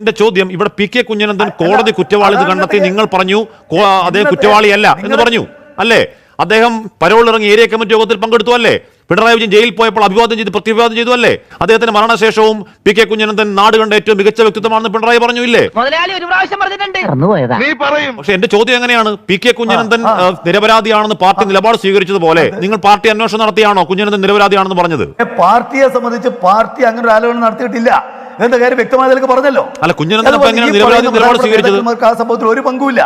എന്റെ ചോദ്യം ഇവിടെ പി കെ കുഞ്ഞനന്ദൻ കോടതി കുറ്റവാളി കണ്ടെത്തി നിങ്ങൾ പറഞ്ഞു അതേ കുറ്റവാളിയല്ല എന്ന് പറഞ്ഞു. അല്ലേ? അദ്ദേഹം പരോളിറങ്ങി ഏരിയ കമ്മിറ്റി യോഗത്തിൽ പങ്കെടുത്തു അല്ലേ? പിണറായി വിജയൻ ജയിലിൽ പോയപ്പോൾ അഭിവാദ്യം ചെയ്ത് പ്രത്യാഭിവാദം ചെയ്തു അല്ലേ? അദ്ദേഹത്തിന്റെ മരണശേഷവും പി കെ കുഞ്ഞനന്ദൻ നാട് കണ്ട ഏറ്റവും മികച്ച വ്യക്തിത്വമാണെന്ന് പിണറായി പറഞ്ഞു ഇല്ലേ? പക്ഷെ എന്റെ ചോദ്യം എങ്ങനെയാണ്? പി കെ കുഞ്ഞനന്ദൻ നിരപരാധിയാണെന്ന് പാർട്ടി നിലപാട് സ്വീകരിച്ചതുപോലെ നിങ്ങൾ പാർട്ടി അന്വേഷണം നടത്തിയാണോ കുഞ്ഞനന്ദൻ നിരപരാധിയാണെന്ന് പറഞ്ഞത്? പാർട്ടിയെ സംബന്ധിച്ച് പാർട്ടി അങ്ങനെ ഒരു ആലോചന നടത്തിയിട്ടില്ല. എന്ന കാര്യം വ്യക്തമായി നിനക്ക് പറഞ്ഞല്ലോ? അല്ല, കുഞ്ഞനന്ദൻ ആ സംഭവത്തിൽ ഒരു പങ്കുമില്ല.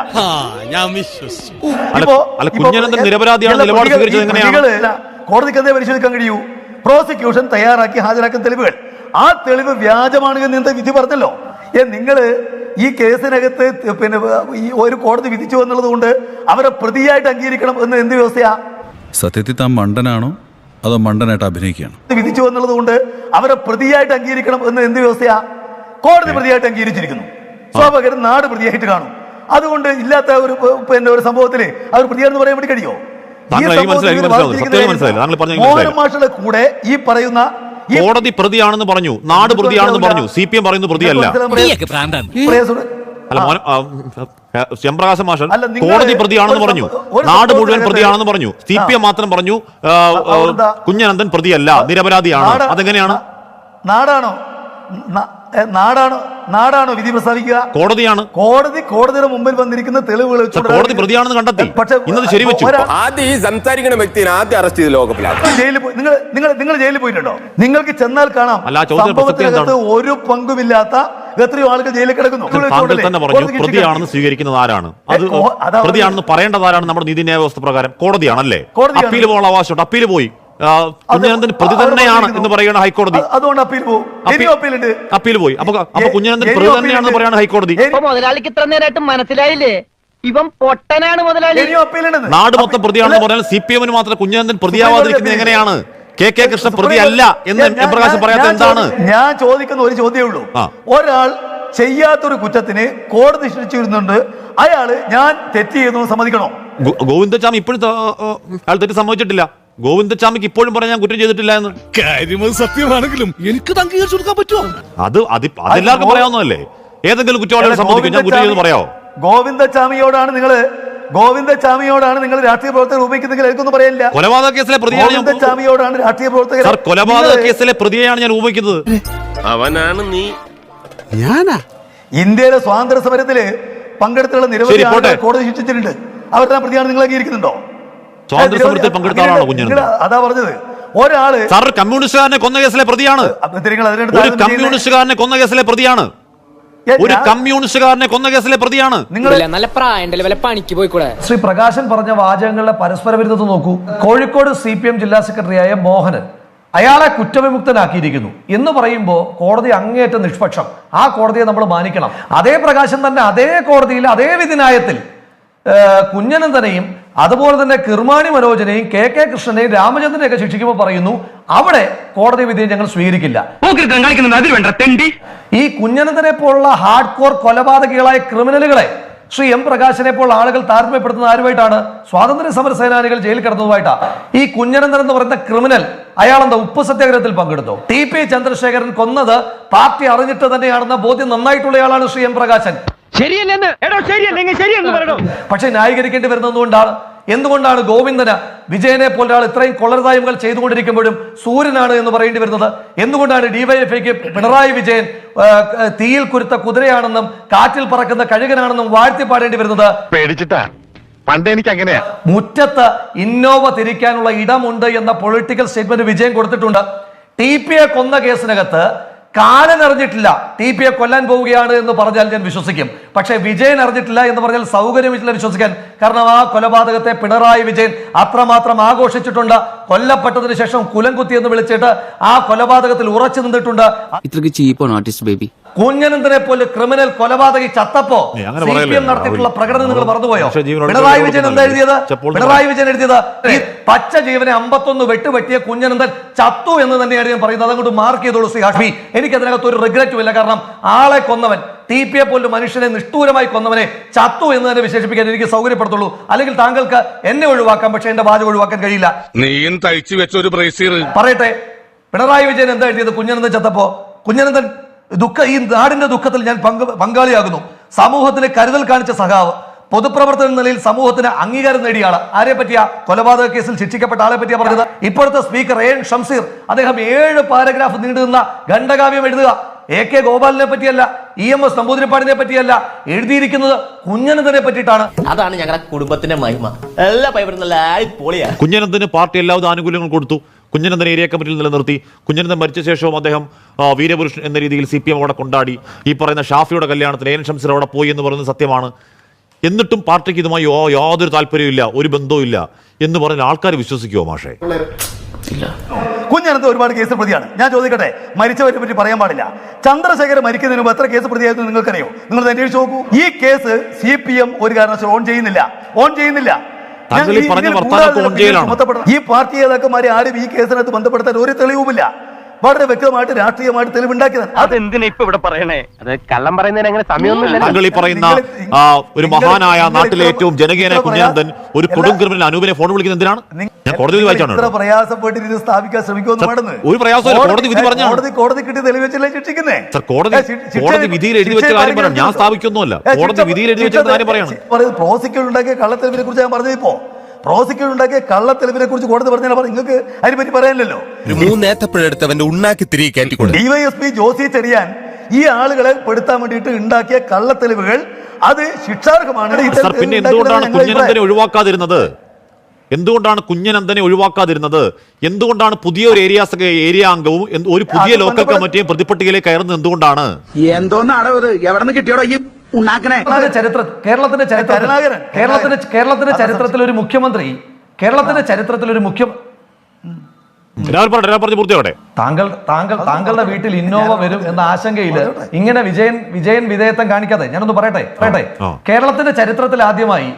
അല്ല, ഇപ്പോ- അല്ല, ഇപ്പോ കുഞ്ഞനന്തൻ എല്ലാ നിരപരാധിയാണ് നിലപാട് പ്രതികൾ- സ്വീകരിച്ചത് ഈ എങ്ങനെയാണ്? പ്രതികൾ കോടതിക്ക് എന്തേ പരിശോധിക്കാൻ കഴിയൂ. പ്രോസിക്യൂഷൻ തയ്യാറാക്കി ഹാജരാക്കുന്ന തെളിവുകൾ. ആ തെളിവ് വ്യാജമാണ് എന്ന് എന്താ വിധി പറഞ്ഞല്ലോ. ഏ നിങ്ങൾ ഈ കേസിനകത്ത് പിന്നെ ഈ ഒരു കോടതി വിധിച്ചു എന്നുള്ളത് കൊണ്ട് അവരെ പ്രതിയായിട്ട് അംഗീകരിക്കണം എന്ന് എന്ത് വ്യവസ്ഥയാ? സത്യത്തിൽ താൻ മണ്ടനാണോ? അതോ മണ്ടനായിട്ട് അഭിനയിക്കുകയാണ്? വിധിച്ചു എന്നുള്ളത് കൊണ്ട് അവരെ പ്രതിയായിട്ട് അംഗീകരിക്കണം എന്ന് എന്ത് വ്യവസ്ഥയാ? കോടതി പ്രതിയായിട്ട് അംഗീകരിച്ചിരിക്കുന്നു. സ്വാഭാവികം നാട് പ്രതിയായിട്ട് കാണും. അതുകൊണ്ട് ഇല്ലാത്ത ഒരു പിന്നെ ഒരു സംഭവത്തിൽ അവർ പ്രതിയാണെന്ന് പറയാൻ വേണ്ടി കഴിയോ സംഭവത്തിൽ മോഹൻ മാഷയുടെ കൂടെ ഈ പറയുന്ന കോടതി പ്രതിയാണെന്ന് പറഞ്ഞു. നാട് പ്രതിയാണെന്ന് പറഞ്ഞു. സി പി എം പറയുന്നു പ്രതിയല്ല. ആ, മാഷൻ കോടതി പ്രതിയാണെന്ന് പറഞ്ഞു. നാട് മുഴുവൻ പ്രതിയാണെന്ന് പറഞ്ഞു. സി പി എം മാത്രം പറഞ്ഞു? കുഞ്ഞനന്ദൻ പ്രതിയല്ല നിരപരാധിയാണ്. അതെങ്ങനെയാണ്? നാടാണോ? നാടാണോ നാടാണോ വിധി പ്രസ്താവിക്കുക. കോടതിയാണ്. കോടതി കോടതിയുടെ മുമ്പിൽ വന്നിരിക്കുന്ന തെളിവുകൾ കോടതി പ്രതിയാണെന്ന് കണ്ടെത്തി. പക്ഷേ ഇന്നത് ഒരാ- ആദ്യം ഈ സംസാരിക്കുന്ന വ്യക്തിയെ ആദ്യം അറസ്റ്റ് ചെയ്ത് ലോകപ്പിലാണ് നിങ്ങൾ ജയിലിൽ പോയി നിങ്ങൾ നിങ്ങൾ നിങ്ങൾ ജയിലിൽ പോയിട്ടുണ്ടോ? നിങ്ങൾക്ക് ചെന്നാൽ കാണാം. സംഭവത്തിനകത്ത് ഒരു പങ്കുമില്ലാത്ത എത്രയോ ആളുകൾ ജയിലിൽ കിടക്കുന്നു. താങ്കൾ തന്നെ പറഞ്ഞു പ്രതിയാണെന്ന് സ്വീകരിക്കുന്നത് ആരാണ്? അത് പ്രതിയാണെന്ന് പറയേണ്ടത് ആരാണ്? നമ്മുടെ നീതിന്യായ വ്യവസ്ഥ പ്രകാരം കോടതിയാണല്ലേ കോടതിയാണ്. അപ്പീൽ പോകാനുള്ള അവകാശമുണ്ട്. അപ്പീൽ പോയി. കുഞ്ഞനന്ദൻ പ്രതി തന്നെയാണ് എന്ന് പറയുകയാണ് ഹൈക്കോടതി. അത് അതുകൊണ്ട് അപ്പീൽ പോകും. അപ്പീൽ പോയി. അപ്പൊ അപ്പൊ കുഞ്ഞനന്ദൻ പ്രതി തന്നെയാണെന്ന്. പറയാണ് ഹൈക്കോടതി. മുതലാളിക്ക് ഇത്ര നേരമായിട്ട് മനസ്സിലായില്ലേ? ഇവൻ പൊട്ടനാണ് മുതലാളി. നാട് മൊത്തം പ്രതിയാണെന്ന് പറഞ്ഞാൽ സി പി എമ്മിന് മാത്രം കുഞ്ഞനന്ദൻ പ്രതിയാവാതിരിക്കുന്നത് എങ്ങനെയാണ്? കെ കെ കൃഷ്ണ പ്രതിയല്ല പ്രതി അല്ല എന്ന് ഞാൻ- എം പ്രകാശം പറയാത്ത എന്താണ്? ഞാൻ ചോദിക്കുന്ന ഒരു ചോദ്യമേ ഉള്ളൂ. ഒരാൾ ചെയ്യാത്തൊരു കുറ്റത്തിന് കോടതി ശിക്ഷിച്ചിരുന്നുണ്ട് അയാൾ ഞാൻ തെറ്റ് ചെയ്യുന്നു എന്ന് സമ്മതിക്കണോ? ഗോവിന്ദ ചാമി ഇപ്പോഴും അയാൾ തെറ്റ് സംഭവിച്ചിട്ടില്ല ഗോവിന്ദച്ചാമിക്ക് ഇപ്പോഴും പറയാൻ ഞാൻ കുറ്റം ചെയ്തിട്ടില്ല എന്ന്. കാര്യമത് സത്യമാണെങ്കിലും എനിക്ക് അംഗീകരിച്ചു കൊടുക്കാൻ പറ്റുമോ? അത് അത് അതെല്ലാവർക്കും പറയാവുന്നതല്ലേ? ഏതെങ്കിലും കുറ്റവാളികൾ സംബന്ധിക്കും ഞാൻ കുറ്റം പറയാമോ ഗോവിന്ദച്ചാമിയോടാണ് നിങ്ങൾ ഗോവിന്ദച്ചാമിയോടാണ് നിങ്ങൾ രാഷ്ട്രീയ പ്രവർത്തകർ ഉപയോഗിക്കുന്നെങ്കിൽ എനിക്കൊന്നും പറയാനില്ല കൊലപാതക കേസിലെ പ്രതിയാണ് ഗോവിന്ദച്ചാമിയോടാണ് രാഷ്ട്രീയ പ്രവർത്തകർ സർ കൊലപാതക കേസിലെ പ്രതിയെയാണ് ഞാൻ ഉപയോഗിക്കുന്നത് അവനാണ് നീ. ഞാനാ? ഇന്ത്യയിലെ സ്വാതന്ത്ര്യ സമരത്തിൽ പങ്കെടുത്തുള്ള നിരവധി ശരി, പോട്ടെ. ആളുകൾ കോടതി ശിക്ഷിച്ചിട്ടുണ്ട്. അവരുടെ പ്രതിയാണ് നിങ്ങൾ അംഗീകരിക്കുന്നുണ്ടോ? സ്വാതന്ത്ര്യ സമരത്തിൽ പങ്കെടുത്ത ആളാണോ കുഞ്ഞനന്ദൻ? അതാ പറഞ്ഞത്. ഒരാൾ സാർ ഒരു കമ്മ്യൂണിസ്റ്റുകാരനെ കൊന്ന കേസിലെ പ്രതിയാണ്. ഒരു കമ്മ്യൂണിസ്റ്റുകാരനെ കൊന്ന കേസിലെ പ്രതിയാണ്. ഒരു കമ്മ്യൂണിസ്റ്റുകാരനെ കൊന്ന കേസിലെ പ്രതിയാണ്. നിങ്ങൾ നല്ല പണിക്ക് പോയിക്കൂടെ? ശ്രീ പ്രകാശൻ പറഞ്ഞ വാചകങ്ങളുടെ പരസ്പര വിരുദ്ധത നോക്കൂ. കോഴിക്കോട് സി പി എം ജില്ലാ സെക്രട്ടറിയായ മോഹനൻ അയാളെ കുറ്റവിമുക്തനാക്കിയിരിക്കുന്നു. എന്ന് പറയുമ്പോൾ കോടതി അങ്ങേയറ്റം നിഷ്പക്ഷം. ആ കോടതിയെ നമ്മൾ മാനിക്കണം. അതേ പ്രകാശം തന്നെ അതേ കോടതിയിൽ അതേ വിധിനായത്തിൽ കുഞ്ഞനന്ദനെയും അതുപോലെ തന്നെ കിർമാണി മനോജനെയും കെ കെ കൃഷ്ണനെയും രാമചന്ദ്രനെ ഒക്കെ ശിക്ഷിക്കുമ്പോൾ പറയുന്നു അവിടെ കോടതി വിധിയെ ഞങ്ങൾ സ്വീകരിക്കില്ല. ഈ കുഞ്ഞനന്തനെ പോലുള്ള ഹാർഡ് കോർ കൊലപാതകികളായ ക്രിമിനലുകളെ ശ്രീ എം പ്രകാശിനെ പോലുള്ള ആളുകൾ താരതമ്യപ്പെടുത്തുന്ന ആരുമായിട്ടാണ്? സ്വാതന്ത്ര്യ സമര സേനാനികൾ ജയിലിൽ കിടന്നതുമായിട്ടാണ് ഈ കുഞ്ഞനന്ദൻ എന്ന് പറയുന്ന ക്രിമിനൽ അയാൾ എന്താ ഉപ്പ് സത്യാഗ്രഹത്തിൽ പങ്കെടുത്തു? ടി പി ചന്ദ്രശേഖരൻ കൊന്നത് പാർട്ടി അറിഞ്ഞിട്ട് തന്നെയാണെന്ന ബോധ്യം നന്നായിട്ടുള്ളയാളാണ് ശ്രീ എം പ്രകാശൻ. ശരിയല്ലെന്ന് എടോ ശരിയല്ലെങ്കിൽ ശരിയെന്ന് പറയണോ പക്ഷെ ന്യായീകരിക്കേണ്ടി വരുന്നതുകൊണ്ടാണ് എന്തുകൊണ്ടാണ് ഗോവിന്ദന് വിജയനെ പോലെ ഒരാൾ ഇത്രയും കൊള്ളരുതായ്മകൾ ചെയ്തുകൊണ്ടിരിക്കുമ്പോഴും സൂര്യനാണ് എന്ന് പറയേണ്ടി വരുന്നത്? എന്തുകൊണ്ടാണ് ഡിവൈഎഫ്ഐക്ക് പിണറായി വിജയൻ തീയിൽ കുരുത്ത കുതിരയാണെന്നും കാറ്റിൽ പറക്കുന്ന കഴുകനാണെന്നും വാഴ്ത്തി പാടേണ്ടി വരുന്നത്? പേടിച്ചിട്ടാ. പണ്ട് എനിക്ക് അങ്ങനെയാ മുറ്റത്ത് ഇന്നോവ തിരിക്കാനുള്ള ഇടമുണ്ട് എന്ന പൊളിറ്റിക്കൽ സ്റ്റേറ്റ്മെന്റ് വിജയൻ കൊടുത്തിട്ടുണ്ട്. ടി പി എ കൊന്ന കേസിനകത്ത് കാലനറിഞ്ഞിട്ടില്ല ടി പി എ കൊല്ലാൻ പോവുകയാണ് എന്ന് പറഞ്ഞാൽ ഞാൻ വിശ്വസിക്കും. പക്ഷേ വിജയൻ അറിഞ്ഞിട്ടില്ല എന്ന് പറഞ്ഞാൽ സൗകര്യമില്ല വിശ്വസിക്കാൻ. കാരണം ആ കൊലപാതകത്തെ പിണറായി വിജയൻ അത്രമാത്രം ആഘോഷിച്ചിട്ടുണ്ട്. കൊല്ലപ്പെട്ടതിന് ശേഷം കുലംകുത്തി എന്ന് വിളിച്ചിട്ട് ആ കൊലപാതകത്തിൽ ഉറച്ചു നിന്നിട്ടുണ്ട്. ഇത്രക്ക് ചീപ്പാണ് ആർട്ടിസ്റ്റ് ബേബി. കുഞ്ഞനന്ദനെ പോലെ ക്രിമിനൽ കൊലപാതകി ചത്തപ്പോ ഏയ് അങ്ങനെ സി പി എം നടത്തിയിട്ടുള്ള പ്രകടനം നിങ്ങൾ മറന്നുപോയോ? പിണറായി വിജയൻ എന്താ. എഴുതിയത്? പിണറായി വിജയൻ എഴുതിയത് ഈ പച്ച ജീവനെ അമ്പത്തൊന്ന് വെട്ടുപറ്റിയ കുഞ്ഞനന്ദൻ ചത്തു എന്ന് തന്നെയാണ് ഞാൻ പറയുന്നത്. അതങ്ങോട്ട് മാർക്ക് ചെയ്തോളൂ ശ്രീ ഹാഷ്മി. എനിക്ക് അതിനകത്ത് ഒരു റിഗ്രറ്റും ഇല്ല. കാരണം ആളെ കൊന്നവൻ ടി പോലൊരു മനുഷ്യനെ നിഷ്ഠൂരമായി കൊന്നവനെ ചത്തു എന്ന് തന്നെ വിശേഷിപ്പിക്കാൻ എനിക്ക് സൗകര്യപ്പെടുത്തുള്ളൂ. അല്ലെങ്കിൽ താങ്കൾക്ക് എന്നെ ഒഴിവാക്കാം പക്ഷെ എന്റെ വാചകം ഒഴിവാക്കാൻ കഴിയില്ല. നീയും തയ്ച്ചു വെച്ച ഒരു പറയട്ടെ പിണറായി വിജയൻ എന്താ എഴുതിയത്? കുഞ്ഞനന്ദൻ ചത്തപ്പോ? കുഞ്ഞനന്ദൻ ദുഃഖ ഈ നാടിന്റെ ദുഃഖത്തിൽ ഞാൻ പങ്ക് പങ്കാളിയാകുന്നു. സമൂഹത്തിന് കരുതൽ കാണിച്ച സഖാവ് പൊതുപ്രവർത്തന നിലയിൽ സമൂഹത്തിന് അംഗീകാരം നേടിയ ആൾ. ആരെ പറ്റിയ? കൊലപാതക കേസിൽ ശിക്ഷിക്കപ്പെട്ട ആളെ പറ്റിയാ പറഞ്ഞത്. ഇപ്പോഴത്തെ സ്പീക്കർ എ എൻ ഷംസീർ അദ്ദേഹം ഏഴ് പാരഗ്രാഫ് നീണ്ടുനിന്ന ഖണ്ഡകാവ്യം എഴുതുക. എ കെ ഗോപാലിനെ പറ്റിയല്ല. ഇ എം എസ് നമ്പൂതിരിപ്പാടിനെ പറ്റിയല്ല എഴുതിയിരിക്കുന്നത് കുഞ്ഞനന്തനെ പറ്റിയിട്ടാണ്. അതാണ് ഞങ്ങളുടെ കുടുംബത്തിന്റെ മഹിമ. എല്ലാ പൈപ്പറും നല്ല പൊളിയാ കുഞ്ഞനന്തന് പാർട്ടി എല്ലാവിധ ആനുകൂല്യങ്ങളും കൊടുത്തു. കുഞ്ഞനന്തൻ ഏരിയ കമ്മിറ്റിയിൽ നിലനിർത്തി. കുഞ്ഞനന്തൻ മരിച്ച ശേഷവും അദ്ദേഹം വീരപുരുഷൻ എന്ന രീതിയിൽ സി പി എം അവിടെ കൊണ്ടാടി. ഈ പറയുന്ന ഷാഫിയുടെ കല്യാണത്തിന് എൻ ഷംസർ അവിടെ പോയി എന്ന് പറയുന്നത് സത്യമാണ്. എന്നിട്ടും പാർട്ടിക്ക് ഇതുമായി യാതൊരു താല്പര്യമില്ല ഒരു ബന്ധവും ഇല്ല എന്ന് പറഞ്ഞ ആൾക്കാർ വിശ്വസിക്കുമോ മാഷേ? കുഞ്ഞനന്ത് ഒരുപാട് കേസ് പ്രതിയാണ്. ഞാൻ ചോദിക്കട്ടെ മരിച്ചവരെ പറ്റി പറയാൻ പാടില്ല. ചന്ദ്രശേഖർ മരിക്കുന്നതിന് മുമ്പ് എത്ര കേസ് പ്രതിയായിരുന്നു നിങ്ങൾക്കറിയോ? നിങ്ങൾ അന്വേഷിച്ച് നോക്കൂ. ഈ കേസ് സി പി എം ഒരു കാരണവശാലും ഓൺ ചെയ്യുന്നില്ല. ഓൺ ചെയ്യുന്നില്ല. ഈ പാർട്ടി നേതാക്കന്മാരെ ആരും ഈ കേസിനകത്ത് ബന്ധപ്പെടുത്താൻ ഒരു തെളിവുമില്ല. വളരെ വ്യക്തമായിട്ട് രാഷ്ട്രീയമായിട്ട് തെളിവുണ്ടാക്കിയത് അത് അതെന്തിനാ ഇപ്പൊ ഇവിടെ പറയണേ? അത് കള്ളം പറയുന്നതിന് അങ്ങനെ സമയമൊന്നുമില്ല. പറയുന്ന ഒരു മഹാനായ നാട്ടിലെ ഏറ്റവും ജനകീയനായ കുഞ്ഞാന്തൻ ഒരു കൊടും ക്രിമിനൽ അനൂപിനെ ഫോൺ വിളിക്കുന്നത് എന്തിനാണ്? കോടതി വിധി വായിച്ചാണ് ഇത്ര പ്രയാസപ്പെട്ട് ഇത് സ്ഥാപിക്കാൻ ശ്രമിക്കുമെന്ന് ഒരു പ്രയാസം കോടതി വിധി പറഞ്ഞു കോടതി കോടതി കിട്ടി തെളിവെച്ചല്ലേ ശിക്ഷിക്കുന്നേ? സർ, കോടതി- കോടതി വിധിയിൽ എഴുതി വെച്ച കാര്യം പറയാം ഞാൻ പാലിക്കാൻ കോടതി വിധിയിൽ എഴുതി വെച്ച കാര്യം പറയാണ്. പ്രോസിക്യൂട്ടർ ഉണ്ടാക്കിയ കള്ളത്തെളിവിനെ കുറിച്ച് ഞാൻ പറഞ്ഞത് ഇപ്പോ. പ്രോസിക്യൂട്ടർ ഉണ്ടാക്കിയ കള്ളത്തെളിവിനെ കുറിച്ച് കോടതി പറഞ്ഞാൽ നിങ്ങൾക്ക് അതിനെപ്പറ്റി പറയാനില്ലല്ലോ. ഒരു മൂന്നേത്തപ്പഴെടുത്ത് അവന്റെ ഉണ്ണാക്കി തിരികെ കയറ്റിക്കൊടു ഡിവൈഎസ്പി ജോസി ചെറിയാൻ ഈ ആളുകളെ പെടുത്താൻ വേണ്ടിയിട്ട് ഉണ്ടാക്കിയ കള്ളത്തെളിവുകൾ അത് ശിക്ഷാർഹമാണ്. സർ പിന്നെ എന്തുകൊണ്ടാണ് അഭിപ്രായം. ഒഴിവാക്കാതിരുന്നത്? എന്തുകൊണ്ടാണ് കുഞ്ഞനന്ദനെ ഒഴിവാക്കാതിരുന്നത്? എന്തുകൊണ്ടാണ് പുതിയ ഒരു ഏരിയ ഏരിയ അംഗവും ഒരു പുതിയ ലോക്കൽ കമ്മിറ്റിയും പ്രതിപട്ടികയിലേക്ക് കയറുന്നത് എന്തുകൊണ്ടാണ്? എന്തോന്നാടോ ഇത് എവിടെ കിട്ടിയോടോ ഈ കേരളത്തിന്റെ ചരിത്ര കേരളത്തിന്റെ ചരിത്രത്തിൽ കേരളത്തിന്റെ കേരളത്തിന്റെ ചരിത്രത്തിൽ ഒരു മുഖ്യമന്ത്രി കേരളത്തിന്റെ ചരിത്രത്തിൽ ഒരു മുഖ്യ താങ്കൾ താങ്കൾ താങ്കളുടെ വീട്ടിൽ ഇന്നോവ വരും എന്ന ആശങ്കയിൽ ഇങ്ങനെ വിജയൻ വിജയൻ വിധേയത്വം കാണിക്കാതെ ഞാനൊന്ന് പറയട്ടെ? പറയട്ടെ? കേരളത്തിന്റെ ചരിത്രത്തിൽ ആദ്യമായി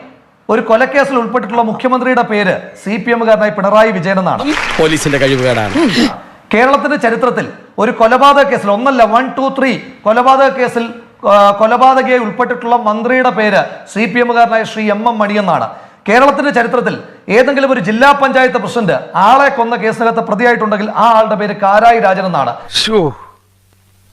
ഒരു കൊലക്കേസിൽ ഉൾപ്പെട്ടിട്ടുള്ള മുഖ്യമന്ത്രിയുടെ പേര് സി പി എമ്മുകാരനായി പിണറായി വിജയൻ എന്നാണ് പോലീസിന്റെ കഴിവുകേടാണ്. കേരളത്തിന്റെ ചരിത്രത്തിൽ ഒരു കൊലപാതക കേസിൽ ഒന്നല്ല വൺ ടു ത്രീ കൊലപാതക കേസിൽ കൊലപാതകയെ ഉൾപ്പെട്ടിട്ടുള്ള മന്ത്രിയുടെ പേര് സി പി എമ്മുകാരനായ ശ്രീ എം എം മണി എന്നാണ്. കേരളത്തിന്റെ ചരിത്രത്തിൽ ഏതെങ്കിലും ഒരു ജില്ലാ പഞ്ചായത്ത് പ്രസിഡന്റ് ആളെ കൊന്ന കേസിനകത്ത് പ്രതിയായിട്ടുണ്ടെങ്കിൽ ആ ആളുടെ പേര് കാരായി രാജൻ എന്നാണ്.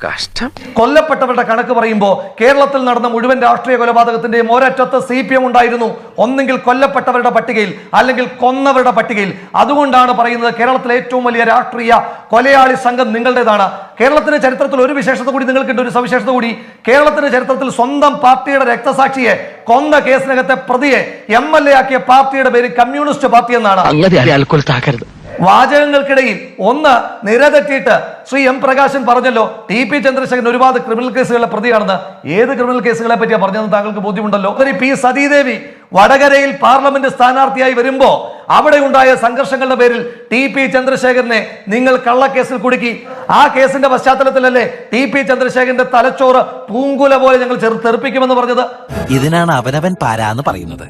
കഷ്ടം. കൊല്ലപ്പെട്ടവരുടെ കണക്ക് പറയുമ്പോൾ കേരളത്തിൽ നടന്ന മുഴുവൻ രാഷ്ട്രീയ കൊലപാതകത്തിന്റെയും ഒരറ്റത്ത് സി പി എം ഉണ്ടായിരുന്നു. ഒന്നെങ്കിൽ കൊല്ലപ്പെട്ടവരുടെ പട്ടികയിൽ അല്ലെങ്കിൽ കൊന്നവരുടെ പട്ടികയിൽ. അതുകൊണ്ടാണ് പറയുന്നത് കേരളത്തിലെ ഏറ്റവും വലിയ രാഷ്ട്രീയ കൊലയാളി സംഘം നിങ്ങളുടേതാണ്. കേരളത്തിന്റെ ചരിത്രത്തിൽ ഒരു വിശേഷത കൂടി നിങ്ങൾക്കുണ്ട് ഒരു സവിശേഷത കൂടി. കേരളത്തിന്റെ ചരിത്രത്തിൽ സ്വന്തം പാർട്ടിയുടെ രക്തസാക്ഷിയെ കൊന്ന കേസിനകത്തെ പ്രതിയെ എം എൽ എ ആക്കിയ പാർട്ടിയുടെ പേര് കമ്മ്യൂണിസ്റ്റ് പാർട്ടി എന്നാണ്. വാചകങ്ങൾക്കിടയിൽ ഒന്ന് നിരതെറ്റിയിട്ട് ശ്രീ എം പ്രകാശൻ പറഞ്ഞല്ലോ ടി പി ചന്ദ്രശേഖരൻ ഒരുപാട് ക്രിമിനൽ കേസുകളിലെ പ്രതിയാണെന്ന്. ഏത് ക്രിമിനൽ കേസുകളെ പറ്റിയാണ് പറഞ്ഞതെന്ന് താങ്കൾക്ക് ബോധ്യമുണ്ടല്ലോ? അതിന് പി സതീദേവി വടകരയിൽ പാർലമെന്റ് സ്ഥാനാർത്ഥിയായി വരുമ്പോ അവിടെ ഉണ്ടായ സംഘർഷങ്ങളുടെ പേരിൽ ടി പി ചന്ദ്രശേഖരനെ നിങ്ങൾ കള്ളക്കേസിൽ കുടുക്കി. ആ കേസിന്റെ പശ്ചാത്തലത്തിലല്ലേ ടി പി ചന്ദ്രശേഖരന്റെ തലച്ചോറ് പൂങ്കുല പോലെ ഞങ്ങൾ ചെറു തെറിപ്പിക്കുമെന്ന് പറഞ്ഞത്? ഇതിനാണ് അവനവൻ പാരാന്ന് പറയുന്നത്.